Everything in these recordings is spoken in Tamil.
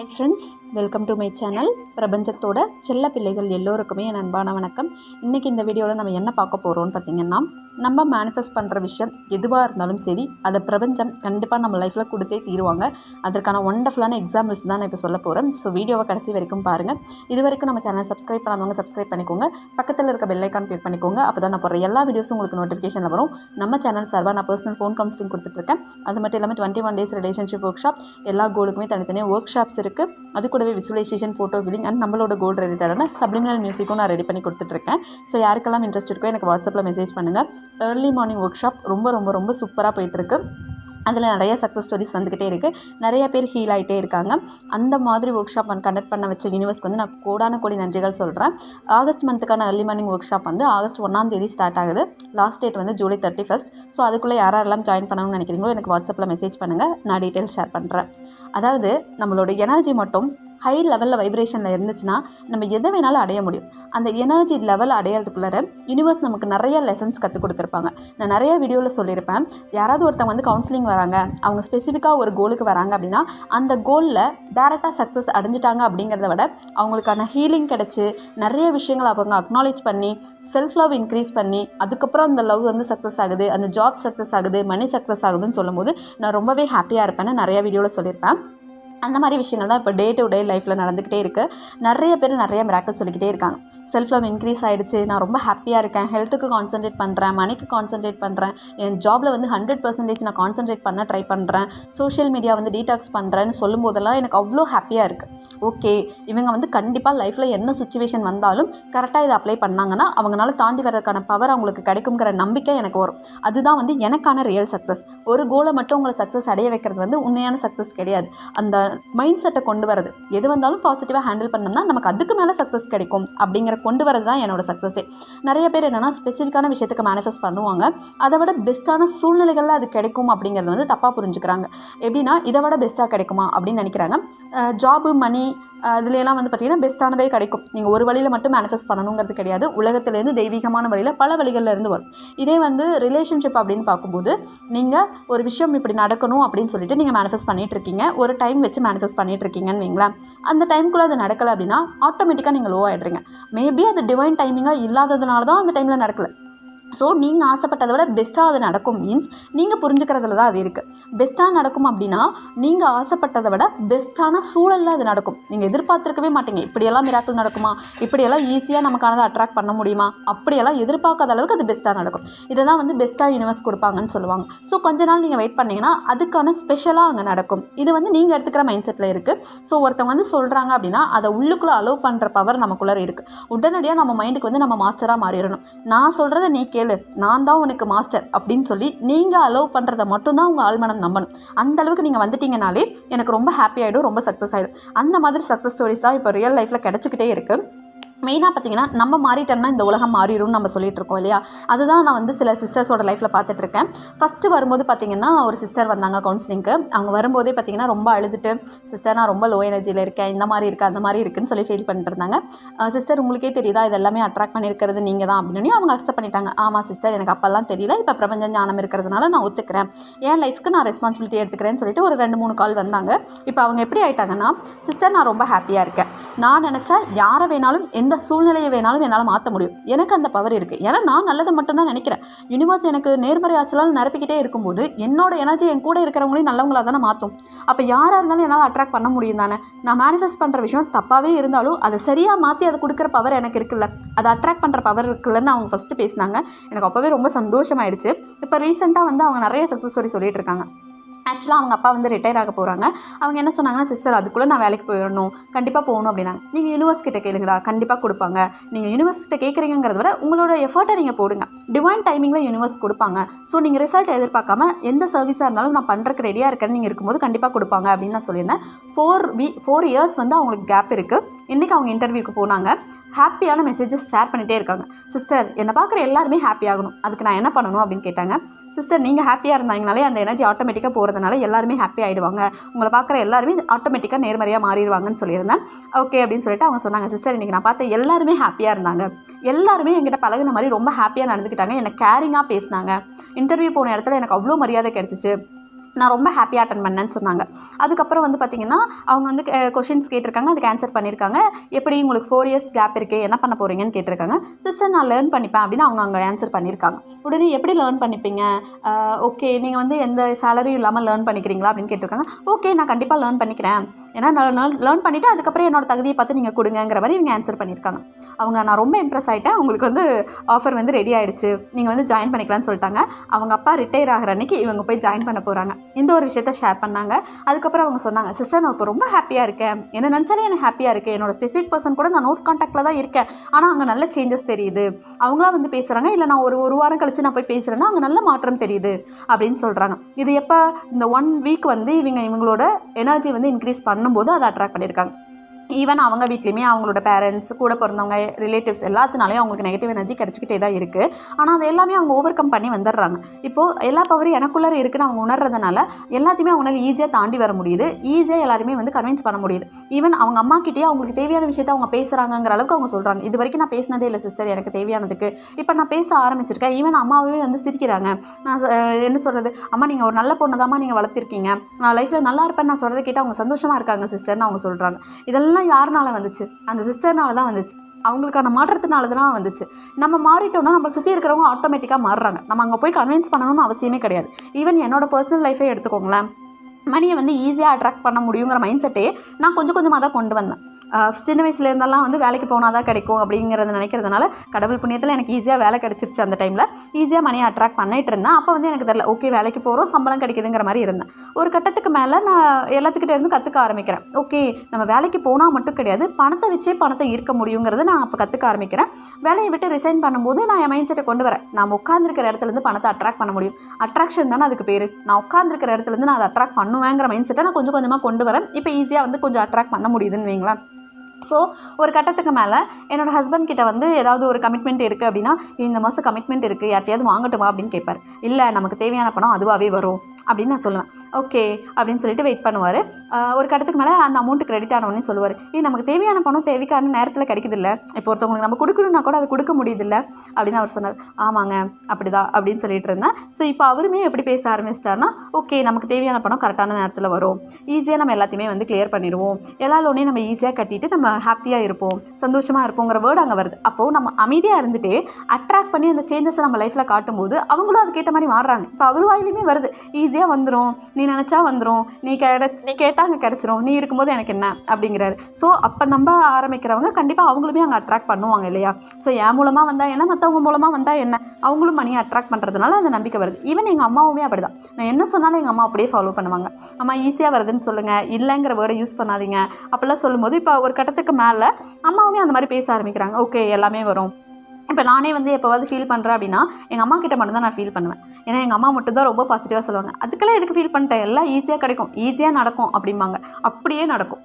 Hi friends welcome to my channel பிரபஞ்சத்தோட செல்ல பிள்ளைகள் எல்லோருக்குமே என் அன்பான வணக்கம். இன்றைக்கி இந்த வீடியோவில் நம்ம என்ன பார்க்க போகிறோம்னு பார்த்திங்கன்னா நம்ம மேனிஃபெஸ்ட் பண்ணுற விஷயம் எதுவாக இருந்தாலும் சரி அதை பிரபஞ்சம் கண்டிப்பாக நம்ம லைஃப்பில் கொடுத்தே தீருவாங்க. அதற்கான ஒண்டர்ஃபுல்லான எக்ஸாம்பிள்ஸ் தான் நான் இப்போ சொல்ல போகிறேன் ஸோ வீடியோவை கடைசி வரைக்கும் பாருங்கள் இது வரைக்கும் நம்ம சேனல் சப்ஸ்கிரைப் பண்ணாதவங்க சப்ஸ்கிரைப் பண்ணிக்கோங்க. பக்கத்தில் இருக்க பெல்லைக்கான் கிளிக் பண்ணிக்கோங்க. அப்போ தான் நான் போடுற எல்லா வீடியோஸும் உங்களுக்கு நோட்டிஃபிகேஷனில் வரும். நம்ம சேனல் சார்பாக நான் பர்சனல் ஃபோன் கவுன்சிலிங் கொடுத்துட்ருக்கேன் அது மட்டும் இல்லாமல் twenty one days relationship workshop எல்லா கோலுக்குமே தனித்தனியாக ஒர்க் ஷாப்ஸ் இருக்குது அது கூடவே விசுவலைசேஷன் ஃபோட்டோ வில்லிங் அண்ட் நம்மளோட கோல் ரிலேட்டடான சப்ளிமினல் மியூசிக்கும் நான் ரெடி பண்ணி கொடுத்துட்ருக்கேன். ஸோ யாருக்கெல்லாம் இன்ட்ரெஸ்ட் இருக்கோ எனக்கு வாட்ஸ்அப்பில் மெசேஜ் பண்ணுங்கள் ஏர்லி மார்னிங் ஒர்க் ஷாப் ரொம்ப ரொம்ப ரொம்ப சூப்பராக போயிட்டுருக்கு அதில் நிறைய சக்ஸஸ் ஸ்டோரிஸ் வந்துக்கிட்டே இருக்குது நிறைய பேர் ஹீல் ஆகிட்டே இருக்காங்க. அந்த மாதிரி ஒர்க் ஷாப் கண்டக்ட் பண்ண வச்ச யூனிவர்ஸ்க்கு வந்து நான் கோடான கோடி நன்றிகள் சொல்கிறேன் ஆகஸ்ட் மந்த்துக்கான ஏர்லி மார்னிங் ஒர்க் ஷாப் வந்து ஆகஸ்ட் ஒன்றாம் தேதி ஸ்டார்ட் ஆகுது. லாஸ்ட் டேட் வந்து ஜூலை தேர்ட்டி ஃபஸ்ட் ஸோ அதுக்குள்ளே யாரெல்லாம் ஜாயின் பண்ணணும்னு நினைக்கிறீங்களோ எனக்கு வாட்ஸ்அப்பில் மெசேஜ் பண்ணுங்கள் நான் டீட்டெயில் ஷேர் பண்ணுறேன் அதாவது நம்மளோட எனர்ஜி மட்டும் ஹை லெவலில் வைப்ரேஷனில் இருந்துச்சுன்னா நம்ம எதை வேணாலும் அடைய முடியும். அந்த எனர்ஜி லெவல் அடையிறதுக்குள்ளார யூனிவர்ஸ் நமக்கு நிறைய லெசன்ஸ் கற்றுக் கொடுத்துருப்பாங்க. நான் நிறைய வீடியோவில் சொல்லியிருப்பேன். யாராவது ஒருத்தவங்க வந்து கவுன்சிலிங் வராங்க அவங்க ஸ்பெசிஃபிக்காக ஒரு கோலுக்கு வராங்க அப்படின்னா அந்த கோலில் டேரெக்டாக சக்ஸஸ் அடைஞ்சிட்டாங்க அப்படிங்கிறத விட அவங்களுக்கான ஹீலிங் கிடச்சி நிறைய விஷயங்களை அவங்க அக்னாலேஜ் பண்ணி செல்ஃப் லவ் இன்க்ரீஸ் பண்ணி அதுக்கப்புறம் அந்த லவ் வந்து சக்ஸஸ் ஆகுது அந்த ஜாப் சக்ஸஸ் ஆகுது மணி சக்ஸஸ் ஆகுதுன்னு சொல்லும்போது நான் ரொம்பவே ஹாப்பியாக இருப்பேன்னு நிறைய வீடியோவில் சொல்லியிருப்பேன். அந்த மாதிரி விஷயங்கள் தான் இப்போ டே டு டே லைஃப்பில் நடந்துக்கிட்டே இருக்குது நிறைய பேர் நிறைய மிராக்கள் சொல்லிக்கிட்டே இருக்காங்க. செல்ஃப் லவ் இன்க்ரீஸ் ஆகிடுச்சு நான் ரொம்ப ஹாப்பியாக இருக்கேன். ஹெல்த்துக்கு கான்சன்ட்ரேட் பண்ணுறேன் மணிக்கு கான்சன்ட்ரேட் பண்ணுறேன் என் ஜாபில் வந்து ஹண்ட்ரட் பர்சன்டேஜ் நான் கான்சன்ட்ரேட் பண்ண ட்ரை பண்ணுறேன் சோஷியல் மீடியா வந்து டீடாக்ஸ் பண்ணுறேன்னு சொல்லும் போதெல்லாம் எனக்கு அவ்வளோ ஹாப்பியாக இருக்குது ஓகே இவங்க வந்து கண்டிப்பாக லைஃப்பில் என்ன சுச்சுவேஷன் வந்தாலும் கரெக்டாக இதை அப்ளை பண்ணாங்கன்னா அவங்களால தாண்டி வர்றதுக்கான பவர் அவங்களுக்கு கிடைக்குங்கிற நம்பிக்கை எனக்கு வரும். அதுதான் வந்து எனக்கான ரியல் சக்ஸஸ் ஒரு கோலை மட்டும் உங்களை சக்ஸஸ் அடைய வைக்கிறது வந்து உண்மையான சக்ஸஸ் கிடையாது. அந்த மைண்ட் செட்டை கொண்டு வரது எது வந்தாலும் பாசிட்டிவாக ஹேண்டில் பண்ணோம்னா நமக்கு அதுக்கு மேலே சக்ஸஸ் கிடைக்கும் அப்படிங்கிற கொண்டு வரது தான் என்னோட சக்ஸஸே நிறைய பேர் என்னென்னா ஸ்பெசிஃபிக்கான விஷயத்துக்கு மேனிஃபெஸ்ட் பண்ணுவாங்க. அதை விட பெஸ்ட்டான சூழ்நிலைகளில் அது கிடைக்கும் அப்படிங்கிறது வந்து தப்பாக புரிஞ்சுக்கிறாங்க. எப்படின்னா இதை விட பெஸ்ட்டாக கிடைக்குமா அப்படின்னு நினைக்கிறாங்க. ஜாபு மணி அதுலலாம் வந்து பார்த்திங்கன்னா பெஸ்ட்டானதே கிடைக்கும். நீங்கள் ஒரு வழியில் மட்டும் மேனிஃபெஸ்ட் பண்ணணுங்கிறது கிடையாது. உலகத்துலேருந்து தெய்வீகமான வழியில் பல வழிகள்லேருந்து வரும். இதே வந்து ரிலேஷன்ஷிப் அப்படின்னு பார்க்கும்போது நீங்கள் ஒரு விஷயம் இப்படி நடக்கணும் அப்படின்னு சொல்லிட்டு நீங்கள் மேனிஃபெஸ்ட் பண்ணிகிட்ருக்கீங்க இருக்கீங்க. ஒரு டைம் வச்சு மேனிஃபெஸ்ட் பண்ணிகிட்ருக்கீங்கன்னு வைங்களேன். அந்த டைமுக்குள்ளே அது நடக்கலை அப்படின்னா ஆட்டோமேட்டிக்காக நீங்கள் லோ ஆகிடுறீங்க மேபி அது டிவைன் டைமிங்காக இல்லாததுனால தான் அந்த டைமில் நடக்கலை. ஸோ நீங்கள் ஆசைப்பட்டதை விட பெஸ்ட்டாக அது நடக்கும். மீன்ஸ் நீங்கள் புரிஞ்சுக்கிறதுல தான் அது இருக்குது பெஸ்ட்டாக நடக்கும் அப்படின்னா நீங்கள் ஆசைப்பட்டதை விட பெஸ்ட்டான சூழலில் அது நடக்கும். நீங்கள் எதிர்பார்த்துருக்கவே மாட்டீங்க. இப்படியெல்லாம் மிராக்கள் நடக்குமா? இப்படியெல்லாம் ஈஸியாக நமக்கானதை அட்ராக்ட் பண்ண முடியுமா? அப்படியெல்லாம் எதிர்பார்க்காத அளவுக்கு அது பெஸ்ட்டாக நடக்கும். இதை தான் வந்து பெஸ்ட்டாக யூனிவர்ஸ் கொடுப்பாங்கன்னு சொல்லுவாங்க. ஸோ கொஞ்ச நாள் நீங்கள் வெயிட் பண்ணிங்கன்னா அதுக்கான ஸ்பெஷலாக அங்கே நடக்கும். இது வந்து நீங்கள் எடுத்துக்கிற மைண்ட் செட்டில் இருக்குது ஸோ ஒருத்தவங்க வந்து சொல்கிறாங்க அப்படின்னா அதை உள்ளுக்குள்ளே அலோவ் பண்ணுற பவர் நமக்குள்ளே இருக்குது உடனடியாக நம்ம மைண்டுக்கு வந்து நம்ம மாஸ்டராக மாறிடணும். நான் சொல்கிறத நீ கே கேளு. நான் தான் உனக்கு மாஸ்டர் அப்படின்னு சொல்லி நீங்கள் அலோவ் பண்ணுறத மட்டும்தான் உங்கள் ஆழ்மனம் நம்பணும். அந்த அளவுக்கு நீங்கள் வந்துட்டீங்கனாலே எனக்கு ரொம்ப ஹாப்பி ஆகிடும் ரொம்ப சக்ஸஸ் ஆகிடும் அந்த மாதிரி சக்ஸஸ் ஸ்டோரிஸ் தான் இப்போ ரியல் லைஃப்பில் கிடச்சிக்கிட்டே இருக்குது மெயினாக பார்த்தீங்கன்னா நம்ம மாறிட்டோம்னா இந்த உலகம் மாறிடும்னு நம்ம சொல்லிட்டு இருக்கோம் இல்லையா? அதுதான் நான் வந்து சில சிஸ்டர்ஸோட லைஃப்பில் பார்த்துட்டு இருக்கேன் ஃபஸ்ட்டு வரும்போது பார்த்தீங்கன்னா ஒரு சிஸ்டர் வந்தாங்க கவுன்சிலிங்க்கு அவங்க வரும்போதே பார்த்தீங்கன்னா ரொம்ப அழுதுட்டு சிஸ்டர் நான் ரொம்ப லோ எனர்ஜியில் இருக்கேன். இந்த மாதிரி இருக்குது அந்த மாதிரி இருக்குன்னு சொல்லி ஃபீல் பண்ணிட்டு இருந்தாங்க சிஸ்டர் உங்களுக்கே தெரியுதா? இது எல்லாமே அட்ராக்ட் பண்ணியிருக்கிறது நீங்கள் தான் அப்படின்னு அவங்க அக்செப்ட் பண்ணிட்டாங்க. ஆமாம் சிஸ்டர் எனக்கு அப்போல்லாம் தெரியல. இப்போ பிரபஞ்ச ஞானம் இருக்கிறதுனால நான் ஒத்துக்கிறேன். என் லைஃப்க்கு நான் ரெஸ்பான்சிபிலிட்டி எடுத்துக்கிறேன்னு சொல்லிட்டு ஒரு ரெண்டு மூணு கால் வந்தாங்க. இப்போ அவங்க எப்படி ஆயிட்டாங்கன்னா சிஸ்டர் நான் ரொம்ப ஹாப்பியாக இருக்கேன். நான் நினச்சா யாரை வேணாலும் எந்த சூழ்நிலையை வேணாலும் என்னால் மாற்ற முடியும். எனக்கு அந்த பவர் இருக்குது ஏன்னா நான் நல்லதை மட்டும்தான் நினைக்கிறேன். யூனிவர்ஸ் எனக்கு நேர்மறை ஆற்றலால் நிரப்பிக்கிட்டே இருக்கும்போது என்னோட எனர்ஜி என் கூட இருக்கிறவங்களையும் நல்லவங்களாக தானே மாற்றும் அப்போ யாராக இருந்தாலும் என்னால் அட்ராக்ட் பண்ண முடியும் தானே. நான் மேனிஃபெஸ்ட் பண்ணுற விஷயம் தப்பாகவே இருந்தாலும் அதை சரியாக மாற்றி அதை கொடுக்குற பவர் எனக்கு இருக்குல்ல. அதை அட்ராக்ட் பண்ணுற பவர் இருக்குல்லன்னு அவங்க ஃபஸ்ட்டு பேசினாங்க. எனக்கு அப்போவே ரொம்ப சந்தோஷமாயிடுச்சு. இப்போ ரீசெண்டாக வந்து அவங்க நிறைய சக்ஸஸ் ஸ்டோரி சொல்லிட்டு இருக்காங்க. ஆக்சுவலாக அவங்க அப்பா வந்து ரிட்டையர் ஆக போகிறாங்க அவங்க என்ன சொன்னாங்கன்னா சிஸ்டர் அதுக்குள்ளே நான் வேலைக்கு போயிடணும். கண்டிப்பாக போகணும் அப்படின்னாங்க. நீங்கள் யூனிவர்ஸ் கிட்ட கேளுங்கடா. கண்டிப்பாக கொடுப்பாங்க. நீங்கள் யூனிவர்ஸ் கிட்டே கேட்குறீங்கிறத விட உங்களோட எஃபர்ட்டை நீங்கள் போடுங்க. டிவைன் டைமிங்கில் யூனிவர்ஸ் கொடுப்பாங்க. ஸோ நீங்கள் ரிசல்ட் எதிர்பார்க்காம எந்த சர்வீஸாக இருந்தாலும் நான் பண்ணுறக்கு ரெடியாக இருக்கேன்னு நீங்கள் இருக்கும்போது கண்டிப்பாக கொடுப்பாங்க அப்படின்னு நான் சொல்லியிருந்தேன். ஃபோர் வீ ஃபோர் இயர்ஸ் வந்து அவங்களுக்கு கேப் இருக்குது இன்றைக்கி அவங்க இன்டர்வியூக்கு போனாங்க. ஹாப்பியான மெசேஜஸ் ஷேர் பண்ணிகிட்டே இருக்காங்க. சிஸ்டர் என்னை பார்க்குற எல்லாருமே ஹாப்பி ஆகணும். அதுக்கு நான் என்ன பண்ணணும்? அப்படின்னு கேட்டாங்க. சிஸ்டர் நீங்கள் ஹாப்பியாக இருந்தாங்கனாலே அந்த எனர்ஜி ஆட்டோமேட்டிக்காக போகிறது பண்ணுறதுனால எல்லாருமே ஹாப்பி ஆகிடுவாங்க உங்களை பார்க்குற எல்லாருமே ஆட்டோமேட்டிக்காக நேர்மறையாக மாறிடுவாங்கன்னு சொல்லியிருந்தேன். ஓகே அப்படின்னு சொல்லிட்டு அவங்க சொன்னாங்க சிஸ்டர் இன்றைக்கி நான் பார்த்த எல்லாருமே ஹாப்பியாக இருந்தாங்க. எல்லாருமே என்கிட்ட பழகுன மாதிரி ரொம்ப ஹாப்பியாக நடந்துக்கிட்டாங்க. என்னை கேரிங்காக பேசினாங்க. இன்டர்வியூ போன இடத்துல எனக்கு அவ்வளோ மரியாதை கிடச்சிச்சு. நான் ரொம்ப ஹாப்பியாக அட்டன் பண்ணேன்னு சொன்னாங்க. அதுக்கப்புறம் வந்து பார்த்திங்கன்னா அவங்க வந்து கொஷின்ஸ் கேட்டிருக்காங்க. அதுக்கு ஆன்சர் பண்ணியிருக்காங்க. எப்படி உங்களுக்கு ஃபோர் இயர்ஸ் கேப் இருக்குது என்ன பண்ண போகிறீங்கன்னு கேட்டிருக்காங்க. சிஸ்டர் நான் லேர்ன் பண்ணிப்பேன் அப்படின்னு அவங்க அங்கே ஆன்சர் பண்ணியிருக்காங்க. உடனே எப்படி லேர்ன் பண்ணிப்பீங்க? ஓகே நீங்கள் வந்து எந்த சேலரியும் இல்லாமல் லேர்ன் பண்ணிக்கிறீங்களா அப்படின்னு கேட்டிருக்காங்க. ஓகே நான் கண்டிப்பாக லேர்ன் பண்ணிக்கிறேன். ஏன்னா நான் லேர்ன் பண்ணிவிட்டு அதுக்கப்புறம் என்னோட தகுதியை பார்த்து நீங்கள் கொடுங்கங்கிற மாதிரி இவங்க ஆன்சர் பண்ணியிருக்காங்க. அவங்க நான் ரொம்ப இம்ப்ரெஸ் ஆகிட்டேன் உங்களுக்கு வந்து ஆஃபர் வந்து ரெடி ஆகிடுச்சு நீங்கள் வந்து ஜாயின் பண்ணிக்கலாம்னு சொல்லிட்டாங்க. அவங்க அப்பா ரிட்டையர் ஆகிற அன்னைக்கு இவங்க போய் ஜாயின் பண்ண போகிறாங்க இந்த ஒரு விஷயத்த ஷேர் பண்ணாங்க. அதுக்கப்புறம் அவங்க சொன்னாங்க சிஸ்டர் நான் இப்போ ரொம்ப ஹாப்பியாக இருக்கேன். என்ன நினச்சாலே எனக்கு ஹாப்பியாக இருக்குது என்னோட ஸ்பெசிஃபிக் பர்சன் கூட நான் நோட் காண்டாக்டில் தான் இருக்கேன். ஆனால் அங்கே நல்ல சேஞ்சஸ் தெரியுது. அவங்களா வந்து பேசுகிறாங்க இல்லை நான் ஒரு ஒரு வாரம் கழிச்சு நான் போய் பேசுகிறேன்னா அங்கே நல்ல மாற்றம் தெரியுது. அப்படின்னு சொல்கிறாங்க இது எப்போ? இந்த ஒன் வீக் வந்து இவங்க இவங்களோட எனர்ஜி வந்து இன்க்ரீஸ் பண்ணும்போது அதை அட்ராக்ட் பண்ணியிருக்காங்க. ஈவன் அவங்க வீட்லேயுமே அவங்களோட பேரண்ட்ஸ் கூட பிறந்தவங்க ரிலேட்டிவ்ஸ் எல்லாத்தினாலையும் அவங்களுக்கு நெகட்டிவ் எனர்ஜி கிடச்சிக்கிட்டே தான் இருக்குது ஆனால் அது எல்லாமே அவங்க ஓவர் கம் பண்ணி வந்துடுறாங்க. இப்போது எல்லா பவரும் எனக்குள்ளே இருக்குன்னு அவங்க உணர்றதுனால எல்லாத்தையுமே அவங்களால ஈஸியாக தாண்டி வர முடியுது. ஈஸியாக எல்லாருமே வந்து கன்வின்ஸ் பண்ண முடியுது. ஈவன் அவங்க அம்மாக்கிட்டேயே அவங்களுக்கு தேவையான விஷயத்தை அவங்க பேசுகிறாங்கங்கிற அளவுக்கு அவங்க சொல்கிறாங்க இது வரைக்கும் நான் பேசினதே இல்லை சிஸ்டர் எனக்கு தேவையானதுக்கு. இப்போ நான் பேச ஆரம்பிச்சிருக்கேன். ஈவன் அம்மாவே வந்து சிரிக்கிறாங்க. நான் என்ன சொல்கிறது அம்மா நீங்கள் ஒரு நல்ல பொண்ணு தாம்மா நீங்கள் வளர்த்திருக்கீங்க. நான் லைஃப்பில் நல்லா இருப்பேன்னு நான் சொல்கிறத கேட்டு அவங்க சந்தோஷமாக இருக்காங்க சிஸ்டர்னு அவங்க சொல்கிறாங்க இதெல்லாம் யாருனால வந்துச்சு? அந்த சிஸ்டர்னால தான் வந்துச்சு. அவங்களுக்கான மாற்றத்தினால தான் வந்துச்சு. நம்ம மாறிட்டோம்னா நம்மளை சுற்றி இருக்கிறவங்க ஆட்டோமேட்டிக்காக மாறுறாங்க. நம்ம அங்கே போய் கன்வின்ஸ் பண்ணணும்னு அவசியமே கிடையாது. ஈவன் என்னோட பர்சனல் லைஃபே எடுத்துக்கோங்களேன். மணியை வந்து ஈஸியாக அட்ராக்ட் பண்ண முடியுங்கிற மைண்ட் செட்டே நான் கொஞ்சம் கொஞ்சமாக தான் கொண்டு வந்தேன். சின்ன வயசுல இருந்தெல்லாம் வந்து வேலைக்கு போனால் தான் கிடைக்கும் அப்படிங்கிறத நினைக்கிறதுனால கடவுள் புண்ணியத்தில் எனக்கு ஈஸியாக வேலை கிடச்சிருச்சு அந்த டைமில் ஈஸியாக மணியை அட்ராக்ட் பண்ணிட்டு இருந்தேன். அப்போ வந்து எனக்கு தெரில ஓகே வேலைக்கு போகிறோம் சம்பளம் கிடைக்குதுங்கிற மாதிரி இருந்தேன். ஒரு கட்டத்துக்கு மேலே நான் எல்லாத்துக்கிட்டே இருந்து கற்றுக்க ஆரம்பிக்கிறேன். ஓகே நம்ம வேலைக்கு போனால் மட்டும் கிடையாது பணத்தை வச்சே பணத்தை ஈர்க்க முடியுங்கிறத நான் அப்போ கற்றுக்க ஆரம்பிக்கிறேன். வேலையை விட்டு ரிசைன் பண்ணும்போது நான் என் மைண்ட் செட்டை கொண்டு வரேன். நான் உட்காந்துருக்கிற இடத்துல இருந்து பணத்தை அட்ராக்ட் பண்ண முடியும். அட்ராக்ஷன் தானே அதுக்கு பேர். நான் உட்காந்துருக்கிற இடத்துலேருந்து நான் அதை அட்ராக்ட் பண்ணுவேங்கிற மைண்ட் செட்டை நான் கொஞ்சம் கொஞ்சமாக கொண்டு வரேன். இப்போ ஈஸியாக வந்து கொஞ்சம் அட்ராக்ட் பண்ண முடியுதுன்னு வைங்களேன். ஸோ ஒரு கட்டத்துக்கு மேலே என்னோட ஹஸ்பண்ட் கிட்ட வந்து ஏதாவது ஒரு கமிட்மெண்ட் இருக்குது அப்படின்னா இந்த மாதம் கமிட்மெண்ட் இருக்குது யார்ட்டையாவது வாங்கட்டுமா அப்படின்னு கேட்பார். இல்லை நமக்கு தேவையான பணம் அதுவாகவே வரும். அப்படின்னு நான் சொல்லுவேன். ஓகே அப்படின்னு சொல்லிட்டு வெயிட் பண்ணுவார். ஒரு கட்டத்துக்கு மேலே அந்த அமௌண்ட் கிரெடிட் ஆனவொடனே சொல்லுவார். ஏய் நமக்கு தேவையான பணம் தேவைக்கான நேரத்தில் கிடைக்குதில்ல. இப்போ ஒருத்தவங்களுக்கு நம்ம கொடுக்கணும்னா கூட அது கொடுக்க முடியுதில்ல. அப்படின்னு அவர் சொன்னார். ஆமாங்க அப்படிதான். அப்படின்னு சொல்லிட்டு இருந்தேன் ஸோ இப்போ அவருமே எப்படி பேச ஆரம்பிச்சிட்டாருன்னா ஓகே நமக்கு தேவையான பணம் கரெக்டான நேரத்தில் வரும். ஈஸியாக நம்ம எல்லாத்தையுமே வந்து கிளியர் பண்ணிடுவோம். எல்லா லோனையும் நம்ம ஈஸியாக கட்டிட்டு நம்ம ஹாப்பியாக இருப்போம். சந்தோஷமாக இருப்போங்கிற வேர்டு அங்கே வருது. அப்போது நம்ம அமைதியாக இருந்துட்டு அட்ராக்ட் பண்ணி அந்த சேஞ்சஸை நம்ம லைஃப்பில் காட்டும்போது அவங்களும் அதுக்கேற்ற மாதிரி மாறுறாங்க. இப்போ அவர் வாயிலுமே வருது. ஈஸியாக வந்துடும் நீ நினச்சா வந்துடும் நீ கெட நீ கேட்டால் அங்கே கிடச்சிரும். நீ இருக்கும்போது எனக்கு என்ன? அப்படிங்கிறாரு. ஸோ அப்போ நம்ப ஆரம்பிக்கிறவங்க கண்டிப்பாக அவங்களுமே அங்கே அட்ராக்ட் பண்ணுவாங்க இல்லையா? ஸோ என் மூலமாக வந்தால் என்ன? மற்றவங்க மூலமாக வந்தால் என்ன? அவங்களும் மணியை அட்ராக்ட் பண்ணுறதுனால அந்த நம்பிக்கை வருது. ஈவன் எங்கள் அம்மாவுமே அப்படி தான் நான் என்ன சொன்னாலும் எங்கள் அம்மா அப்படியே ஃபாலோ பண்ணுவாங்க. அம்மா ஈஸியாக வருதுன்னு சொல்லுங்கள் இல்லைங்கிற வேர்டை யூஸ் பண்ணாதீங்க. அப்படிலாம் சொல்லும்போது இப்போ ஒரு கட்டத்துக்கு மேலே அம்மாவுமே அந்த மாதிரி பேச ஆரம்பிக்கிறாங்க. ஓகே எல்லாமே வரும். இப்போ நானே வந்து எப்போவாவது ஃபீல் பண்ணுறேன் அப்படின்னா எங்கள் அம்மா கிட்ட மட்டும்தான் நான் ஃபீல் பண்ணுவேன். ஏன்னா எங்கள் அம்மா மட்டும் தான் ரொம்ப பாசிட்டிவாக சொல்லுவாங்க. அதுக்கெல்லாம் எதுக்கு ஃபீல் பண்ணிட்டேன்? எல்லாம் ஈஸியாக கிடைக்கும். ஈஸியாக நடக்கும் அப்படிம்பாங்க. அப்படியே நடக்கும்.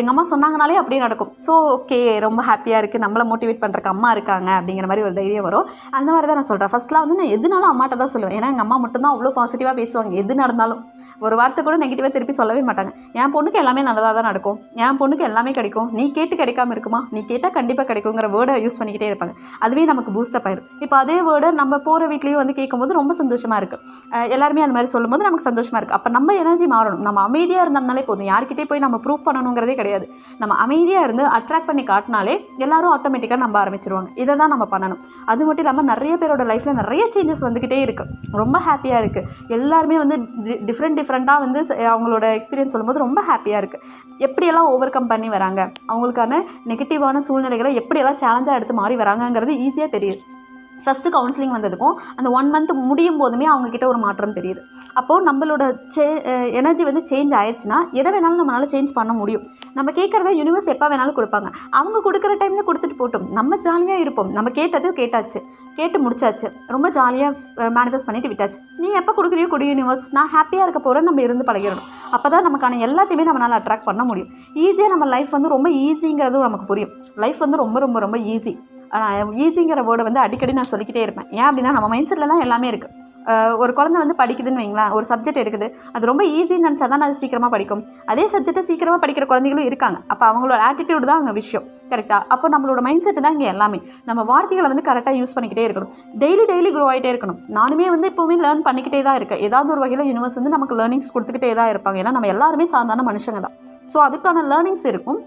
எங்கள் அம்மா சொன்னாங்கனாலே அப்படியே நடக்கும். ஸோ ஓகே ரொம்ப ஹாப்பியாக இருக்குது நம்மளை மோட்டிவேட் பண்ணுறக்கு அம்மா இருக்காங்க அப்படிங்கிற மாதிரி ஒரு தைரியம் வரும். அந்த மாதிரி தான் நான் சொல்கிறேன் ஃபஸ்ட்லாம் வந்து நான் எதுனாலும் அம்மாட்ட தான் சொல்லுவேன். ஏன்னா எங்கள் அம்மா மட்டும்தான் அவ்வளோ பாசிட்டிவாக பேசுவாங்க. எது நடந்தாலும். ஒரு வார்த்தை கூட நெகட்டிவாக திருப்பி சொல்லவே மாட்டாங்க. என் பொண்ணுக்கு எல்லாமே நல்லதாக தான் நடக்கும். என் பொண்ணுக்கு எல்லாமே கிடைக்கும். நீ கேட்டு கிடைக்காம இருக்குமா? நீ கேட்டால் கண்டிப்பாக கிடைக்குங்கிற வேர்டை யூஸ் பண்ணிக்கிட்டே இருப்பாங்க. அதுவே நமக்கு பூஸ்டப் ஆயிடும் இப்போ அதே வேர்டை நம்ம போகிற வீட்லேயும் வந்து கேட்கும்போது ரொம்ப சந்தோஷமாக இருக்குது எல்லாருமே அந்த மாதிரி சொல்லும்போது நமக்கு சந்தோஷமாக இருக்குது அப்போ நம்ம எனர்ஜி மாறணும். நம்ம அமைதியாக இருந்தோம்னாலே போதும். யார்கிட்டே போய் நம்ம ப்ரூவ் பண்ணணுங்கிறதே கிடையாது. நம்ம அமைதியாக இருந்து அட்ராக்ட் பண்ணி காட்டினாலே எல்லாரும் ஆட்டோமேட்டிக்காக நம்ப ஆரம்பிச்சிருவாங்க. இதை தான் நம்ம பண்ணணும். அது மட்டும் இல்லாமல் நிறைய பேரோட லைஃப்பில் நிறைய சேஞ்சஸ் வந்துக்கிட்டே இருக்குது ரொம்ப ஹாப்பியாக இருக்குது எல்லாருமே வந்து டிஃப்ரெண்ட் டிஃப்ரெண்ட்டாக வந்து அவங்களோட எக்ஸ்பீரியன்ஸ் சொல்லும்போது ரொம்ப ஹாப்பியாக இருக்குது எப்படியெல்லாம் ஓவர் கம் பண்ணி வராங்க? அவங்களுக்கான நெகட்டிவான சூழ்நிலைகளை எப்படியெல்லாம் சேலஞ்சாக எடுத்து மாறி வராங்கங்கிறது ஈஸியாக தெரியுது. ஃபஸ்ட்டு கவுன்சிலிங் வந்ததுக்கும் அந்த ஒன் மந்த் முடியும் போதுமே அவங்கக்கிட்ட ஒரு மாற்றம் தெரியுது. அப்போது நம்மளோட சே எனர்ஜி வந்து சேஞ்ச் ஆயிடுச்சுன்னா எதை வேணாலும் நம்மளால் சேஞ்ச் பண்ண முடியும். நம்ம கேட்குறத யூனிவர்ஸ் எப்போ வேணாலும் கொடுப்பாங்க. அவங்க கொடுக்குற டைமில் கொடுத்துட்டு போட்டோம். நம்ம ஜாலியாக இருப்போம். நம்ம கேட்டது கேட்டாச்சு. கேட்டு முடிச்சாச்சு. ரொம்ப ஜாலியாக மேனிஃபெஸ்ட் பண்ணிட்டு விட்டாச்சு. நீ எப்போ கொடுக்குறியோ கொடு யூனிவர்ஸ் நான் ஹாப்பியாக இருக்க போகிறேன் நம்ம இருந்து பழகிடணும். அப்போ தான் நமக்கான எல்லாத்தையுமே நம்மளால் அட்ராக்ட் பண்ண முடியும். ஈஸியாக நம்ம லைஃப் வந்து ரொம்ப ஈஸிங்கிறதும் நமக்கு புரியும். லைஃப் வந்து ரொம்ப ரொம்ப ரொம்ப ஈஸி ஈஸிங்கிற வேர்டை வந்து அடிக்கடி நான் சொல்லிக்கிட்டே இருப்பேன். ஏன் அப்படின்னா நம்ம மைண்ட் செட்டில் தான் எல்லாமே இருக்குது ஒரு குழந்தை வந்து படிக்குதுன்னு வைங்களேன் ஒரு சப்ஜெக்ட் எடுக்குது அது ரொம்ப ஈஸின்னு நினச்சா தான் அது சீக்கிரமாக படிக்கும். அதே சப்ஜெக்டை சீக்கிரமாக படிக்கிற குழந்தைகளும் இருக்காங்க. அப்போ அவங்களோட ஆட்டிடியூட் தான் அங்கே விஷயம் கரெக்டாக அப்போ நம்மளோட மைண்ட் செட்டு தான் இங்கே எல்லாமே. நம்ம வார்த்தைகளை வந்து கரெக்டாக யூஸ் பண்ணிக்கிட்டே இருக்கணும். டெய்லி டெய்லி க்ரோ ஆகிட்டே இருக்கணும். நானுமே வந்து இப்போவுமே லேர்ன் பண்ணிக்கிட்டே தான் இருக்கேன். ஏதாவது ஒரு வகையில் யூனிவர்ஸ் வந்து நமக்கு லேர்னிங்ஸ் கொடுத்துக்கிட்டே தான் இருப்பாங்க. ஏன்னா நம்ம எல்லாருமே சாதாரண மனுஷங்க தான். ஸோ அதுக்கான லேர்னிங்ஸ் இருக்கும்.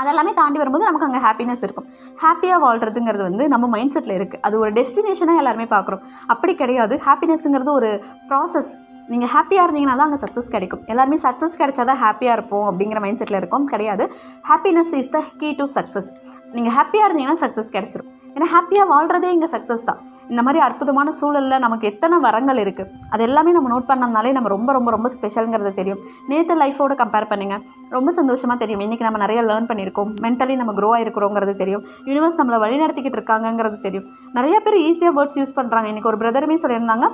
அதெல்லாமே தாண்டி வரும்போது நமக்கு அங்கே ஹாப்பினஸ் இருக்கும். ஹாப்பியாக வாழ்கிறதுங்கிறது வந்து நம்ம மைண்ட் செட்டில் இருக்குது அது ஒரு டெஸ்டினேஷனாக எல்லாருமே பார்க்குறோம். அப்படி கிடையாது. ஹாப்பினஸ்ங்கிறது ஒரு ப்ராசஸ் நீங்கள் ஹாப்பியாக இருந்தீங்கன்னா தான் அங்கே சக்ஸஸ் கிடைக்கும். எல்லாருமே சக்ஸஸ் கிடைச்சா தான் ஹாப்பியாக இருப்போம் அப்படிங்கிற மைண்ட் செட்டில் இருக்கும். கிடையாது. Happiness is the key to success நீங்கள் ஹாப்பியாக இருந்தீங்கன்னா சக்ஸஸ் கிடைச்சிடும் ஏன்னா ஹாப்பியாக வாழ்கிறதே இங்கே சக்ஸஸ் தான். இந்த மாதிரி அற்புதமான சூழலில் நமக்கு எத்தனை வரங்கள் இருக்குது அது எல்லாமே நம்ம நோட் பண்ணோம்னாலே நம்ம ரொம்ப ரொம்ப ரொம்ப ஸ்பெஷலுங்கிறது தெரியும். நேற்று லைஃபோட கம்பேர் பண்ணுங்கள் ரொம்ப சந்தோஷமாக தெரியும். இன்றைக்கி நம்ம நிறைய லேர்ன் பண்ணியிருக்கோம். மென்டலி நம்ம க்ரோ ஆகிருக்கிறோங்கிறது தெரியும். யூனிவர்ஸ் நம்மளை வழி நடத்திக்கிட்டு இருக்காங்கங்கிறது தெரியும். நிறைய பேர் ஈஸியாக வேர்ட்ஸ் யூஸ் பண்ணுறாங்க இன்றைக்கி ஒரு பிரதருமே சொல்லியிருந்தாங்க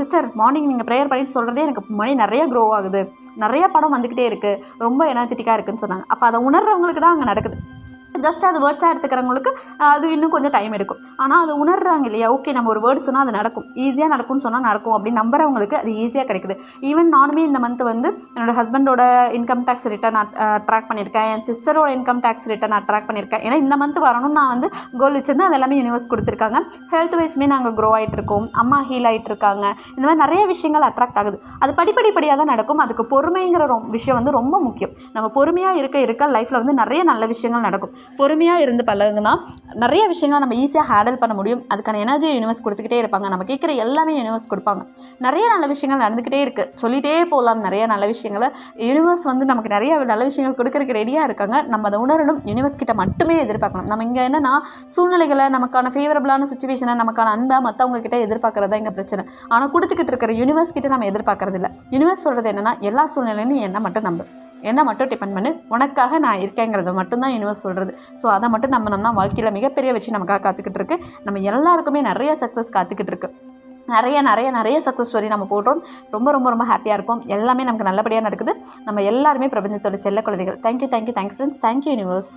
சிஸ்டர் மார்னிங் நீங்கள் ப்ரேயர் பண்ணிட்டு சொல்கிறதே எனக்கு மணி நிறைய க்ரோ ஆகுது. நிறைய படம் வந்துக்கிட்டே இருக்குது ரொம்ப எனர்ஜெட்டிக்காக இருக்குன்னு சொன்னாங்க. அப்போ அதை உணர்றவங்களுக்கு தான் அங்கே நடக்குது. ஜஸ்ட் அது வேர்ட்ஸாக எடுத்துக்கிறவங்களுக்கு அது இன்னும் கொஞ்சம் டைம் எடுக்கும். ஆனால் அது உணர்றாங்க இல்லையா? ஓகே நம்ம ஒரு வேர்டு சொன்னால் அது நடக்கும். ஈஸியாக நடக்கும்னு சொன்னால் நடக்கும். அப்படின்னு நம்புறவங்களுக்கு அது ஈஸியாக கிடைக்குது. ஈவன் நானுமே இந்த மந்த் வந்து என்னோட ஹஸ்பண்டோட இன்கம் டேக்ஸ் ரிட்டர்ன் ட்ராக் பண்ணியிருக்கேன். என் சிஸ்டரோட இன்கம் டேக்ஸ் ரிட்டர்ன் நான் ட்ராக் பண்ணியிருக்கேன். ஏன்னா இந்த மந்த் வரணும்னு நான் வந்து கோல் வச்சிருந்தேன். அது எல்லாமே யூனிவர்ஸ் கொடுத்துருக்காங்க. ஹெல்த் வைஸ்மே நாங்கள் க்ரோ ஆகிட்டு இருக்கோம் அம்மா ஹீல் ஆகிட்டு இருக்காங்க இந்த மாதிரி நிறைய விஷயங்கள் அட்ராக்ட் ஆகுது. அது படிப்படிப்படியாக தான் நடக்கும். அதுக்கு பொறுமைங்கிற ரொ- விஷயம் வந்து ரொம்ப முக்கியம். நம்ம பொறுமையாக இருக்க இருக்க லைஃப்பில் வந்து நிறைய நல்ல விஷயங்கள் நடக்கும். பொறுமையாக இருந்து பழகுனா நிறைய விஷயங்களை நம்ம ஈஸியாக ஹேண்டில் பண்ண முடியும். அதுக்கான எனர்ஜி யூனிவர்ஸ் கொடுத்துக்கிட்டே இருப்பாங்க. நம்ம கேட்குற எல்லாமே யூனிவர்ஸ் கொடுப்பாங்க. நிறைய நல்ல விஷயங்கள் நடந்துக்கிட்டே இருக்குது சொல்லிகிட்டே போகலாம் நிறைய நல்ல விஷயங்களை. யூனிவர்ஸ் வந்து நமக்கு நிறைய நல்ல விஷயங்கள் கொடுக்கறதுக்கு ரெடியாக இருக்காங்க. நம்ம அதை உணரணும். யூனிவர்ஸ் கிட்ட மட்டுமே எதிர்பார்க்கணும். நம்ம இங்கே என்னென்னா சூழ்நிலைகளை நமக்கான ஃபேவரபிளான சுச்சுவேஷனை நமக்கான அன்பை மற்றவங்க கிட்ட எதிர்பார்க்கறது தான் இங்கே பிரச்சனை. ஆனால் கொடுத்துக்கிட்டு இருக்கிற யூனிவர்ஸ் கிட்ட நம்ம எதிர்பார்க்கறது இல்லை யூனிவர்ஸ் சொல்கிறது என்னன்னா எல்லா சூழ்நிலையிலும் என்ன மட்டும் நம்பு. என்ன மட்டும் டிபெண்ட் பண்ணு. உனக்காக நான் இருக்கேங்கிறத மட்டும்தான் யூனிவர்ஸ் சொல்கிறது ஸோ அதை மட்டும் நம்ம நம்ம வாழ்க்கையில் மிகப்பெரிய வச்சு நமக்காக காத்துக்கிட்டு இருக்கு. நம்ம எல்லாருக்குமே நிறைய சக்ஸஸ் காத்துக்கிட்டு இருக்கு. நிறைய நிறைய நிறைய சக்ஸஸ் ஸ்டோரி நம்ம போடுறோம். ரொம்ப ரொம்ப ரொம்ப ஹாப்பியாக இருக்கும். எல்லாமே நமக்கு நல்லபடியாக நடக்குது. நம்ம எல்லாருமே பிரபஞ்சத்தோட செல்ல குழந்தைகள். Thank you thank you thank you friends thank you universe